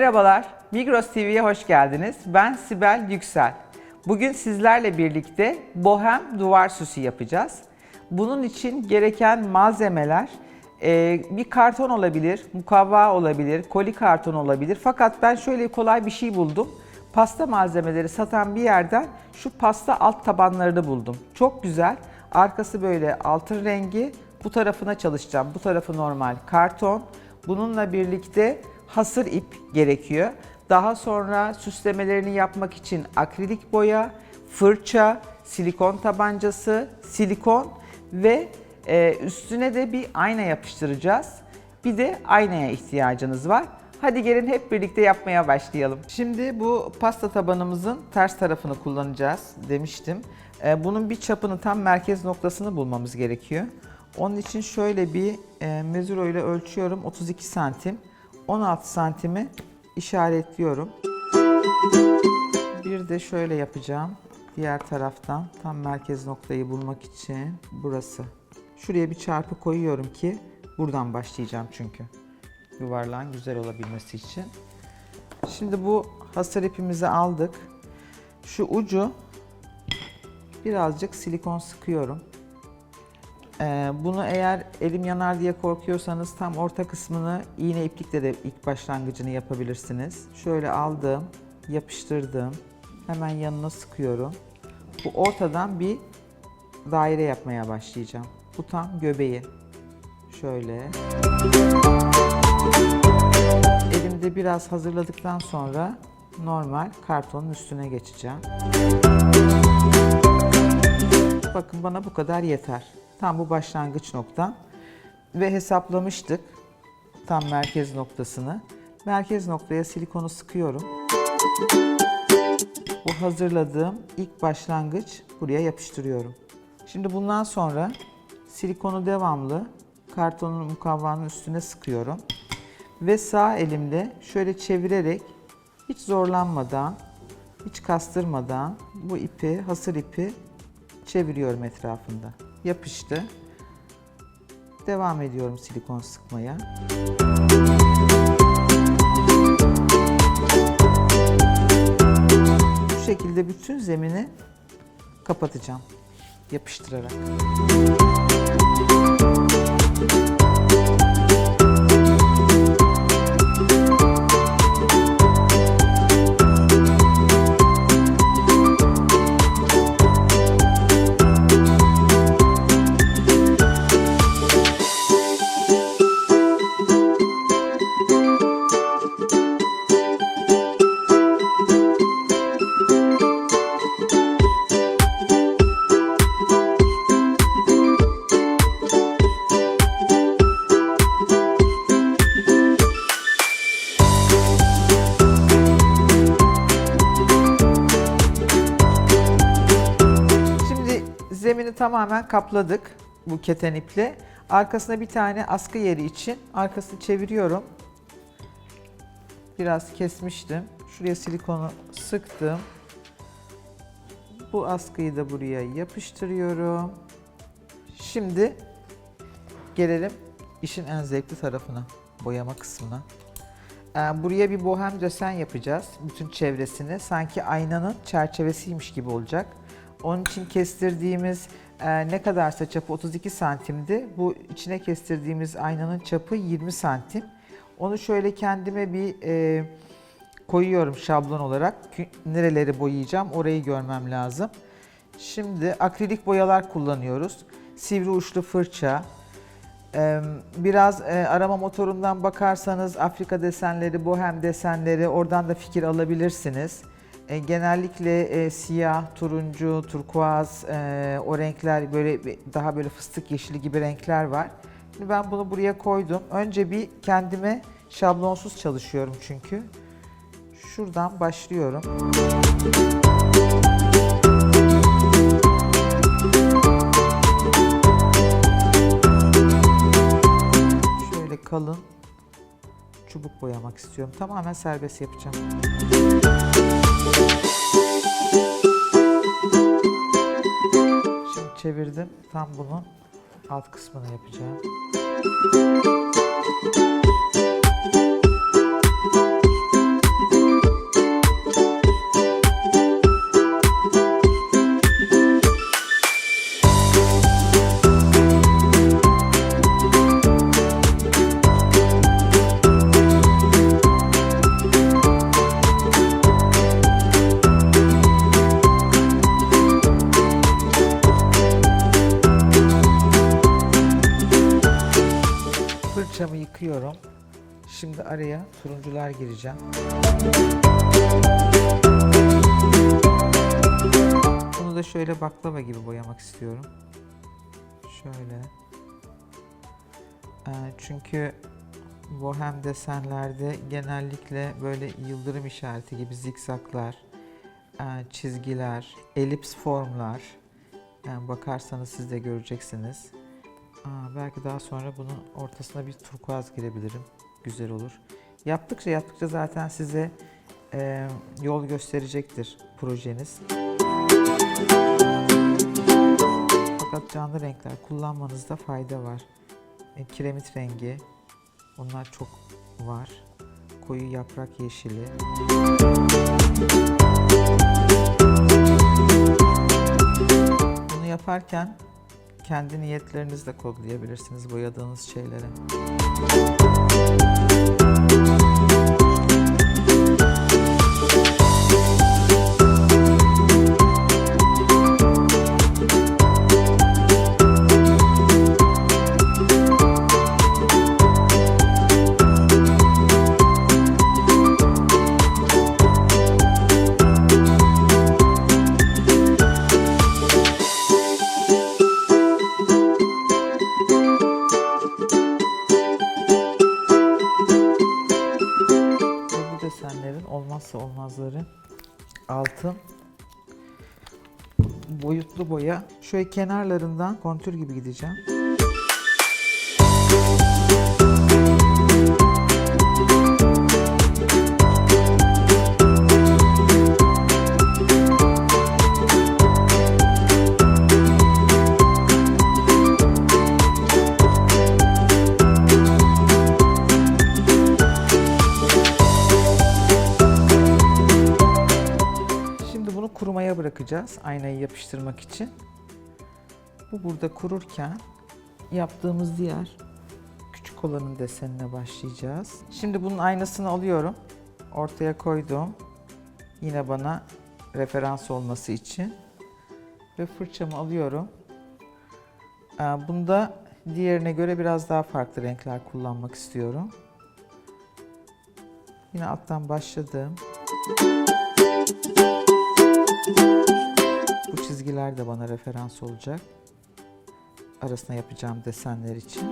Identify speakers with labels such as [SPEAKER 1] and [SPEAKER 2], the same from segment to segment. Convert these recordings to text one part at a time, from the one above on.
[SPEAKER 1] Merhabalar, Migros TV'ye hoş geldiniz. Ben Sibel Yüksel. Bugün sizlerle birlikte bohem duvar süsü yapacağız. Bunun için gereken malzemeler e, bir karton olabilir, mukavva olabilir, koli karton olabilir. Fakat ben şöyle kolay bir şey buldum. Pasta malzemeleri satan bir yerden şu pasta alt tabanlarını buldum. Çok güzel. Arkası böyle altın rengi. Bu tarafına çalışacağım. Bu tarafı normal karton. Bununla birlikte hasır ip gerekiyor. Daha sonra süslemelerini yapmak için akrilik boya, fırça, silikon tabancası, silikon ve e, üstüne de bir ayna yapıştıracağız. Bir de aynaya ihtiyacınız var. Hadi gelin hep birlikte yapmaya başlayalım. Şimdi bu pasta tabanımızın ters tarafını kullanacağız demiştim. E, bunun bir çapını tam merkez noktasını bulmamız gerekiyor. Onun için şöyle bir e, mezuro ile ölçüyorum 32 santim. 16 santimi işaretliyorum. Bir de şöyle yapacağım. Diğer taraftan tam merkez noktayı bulmak için burası. Şuraya bir çarpı koyuyorum ki buradan başlayacağım çünkü. Yuvarlağın güzel olabilmesi için. Şimdi bu hasır ipimizi aldık. Şu ucu birazcık silikon sıkıyorum. Ee, bunu eğer elim yanar diye korkuyorsanız tam orta kısmını iğne iplikle de ilk başlangıcını yapabilirsiniz. Şöyle aldım, yapıştırdım. Hemen yanına sıkıyorum. Bu ortadan bir daire yapmaya başlayacağım. Bu tam göbeği. Şöyle. Elimde biraz hazırladıktan sonra normal kartonun üstüne geçeceğim. Bakın bana bu kadar yeter. Tam bu başlangıç noktam. Ve hesaplamıştık tam merkez noktasını. Merkez noktaya silikonu sıkıyorum. Bu hazırladığım ilk başlangıç buraya yapıştırıyorum. Şimdi bundan sonra silikonu devamlı kartonun mukavvanın üstüne sıkıyorum. Ve sağ elimle şöyle çevirerek hiç zorlanmadan, hiç kastırmadan bu ipi, hasır ipi çeviriyorum etrafında. Yapıştı. Devam ediyorum silikon sıkmaya. Bu şekilde bütün zemini kapatacağım yapıştırarak. Tamamen kapladık bu keten iple. Arkasına bir tane askı yeri için arkasını çeviriyorum. Biraz kesmiştim. Şuraya silikonu sıktım. Bu askıyı da buraya yapıştırıyorum. Şimdi gelelim işin en zevkli tarafına, boyama kısmına. Ee, Buraya bir bohem desen yapacağız. Bütün çevresini. Sanki aynanın çerçevesiymiş gibi olacak. Onun için kestirdiğimiz e, ne kadarsa çapı 32 santimdi. Bu içine kestirdiğimiz aynanın çapı 20 santim. Onu şöyle kendime bir e, koyuyorum şablon olarak. Nereleri boyayacağım orayı görmem lazım. Şimdi akrilik boyalar kullanıyoruz. Sivri uçlu fırça, ee, Biraz e, arama motorundan bakarsanız Afrika desenleri, bohem desenleri oradan da fikir alabilirsiniz. E, Genellikle e, siyah, turuncu, turkuaz e, o renkler böyle daha böyle fıstık yeşili gibi renkler var. Şimdi ben bunu buraya koydum. Önce bir kendime şablonsuz çalışıyorum çünkü. Şuradan başlıyorum. Şöyle kalın çubuk boyamak istiyorum. Tamamen serbest yapacağım. Çevirdim. Tam bunun alt kısmını yapacağım. Şimdi araya turuncular gireceğim. Bunu da şöyle baklava gibi boyamak istiyorum. Şöyle. Ee, çünkü bohem desenlerde genellikle böyle yıldırım işareti gibi zikzaklar, e, çizgiler, elips formlar. Yani bakarsanız siz de göreceksiniz. Aa, belki daha sonra bunun ortasına bir turkuaz girebilirim. Güzel olur. Yaptıkça yaptıkça zaten size e, yol gösterecektir projeniz. Fakat canlı renkler kullanmanızda fayda var. E, kiremit rengi, onlar çok var. Koyu yaprak yeşili. Bunu yaparken kendi niyetlerinizle kodlayabilirsiniz boyadığınız şeylere. Ve olmazları altın boyutlu boya. Şöyle kenarlarından kontür gibi gideceğim. Bırakacağız aynayı yapıştırmak için. Bu burada kururken yaptığımız diğer küçük olanın desenine başlayacağız. Şimdi bunun aynasını alıyorum. Ortaya koydum. Yine bana referans olması için. Ve fırçamı alıyorum. Ee, Bunda diğerine göre biraz daha farklı renkler kullanmak istiyorum. Yine alttan başladım. Bu çizgiler de bana referans olacak. Arasına yapacağım desenler için.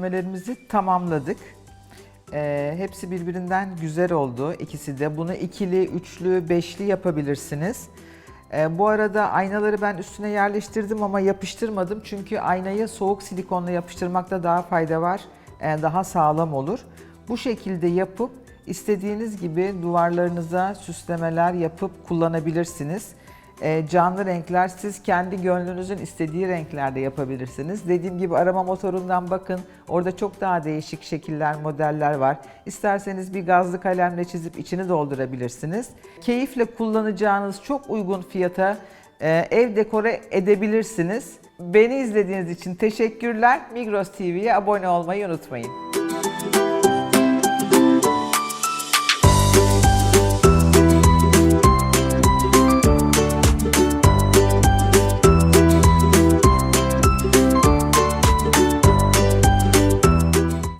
[SPEAKER 1] Duvar süslemelerimizi tamamladık. Ee, hepsi birbirinden güzel oldu ikisi de. Bunu ikili, üçlü, beşli yapabilirsiniz. Ee, bu arada aynaları ben üstüne yerleştirdim ama yapıştırmadım. Çünkü aynayı soğuk silikonla yapıştırmakta daha fayda var. Ee, daha sağlam olur. Bu şekilde yapıp istediğiniz gibi duvarlarınıza süslemeler yapıp kullanabilirsiniz. E, canlı renkler siz kendi gönlünüzün istediği renklerde yapabilirsiniz. Dediğim gibi arama motorundan bakın. Orada çok daha değişik şekiller, modeller var. İsterseniz bir gazlı kalemle çizip içini doldurabilirsiniz. Keyifle kullanacağınız çok uygun fiyata e, ev dekore edebilirsiniz. Beni izlediğiniz için teşekkürler. Migros TV'ye abone olmayı unutmayın.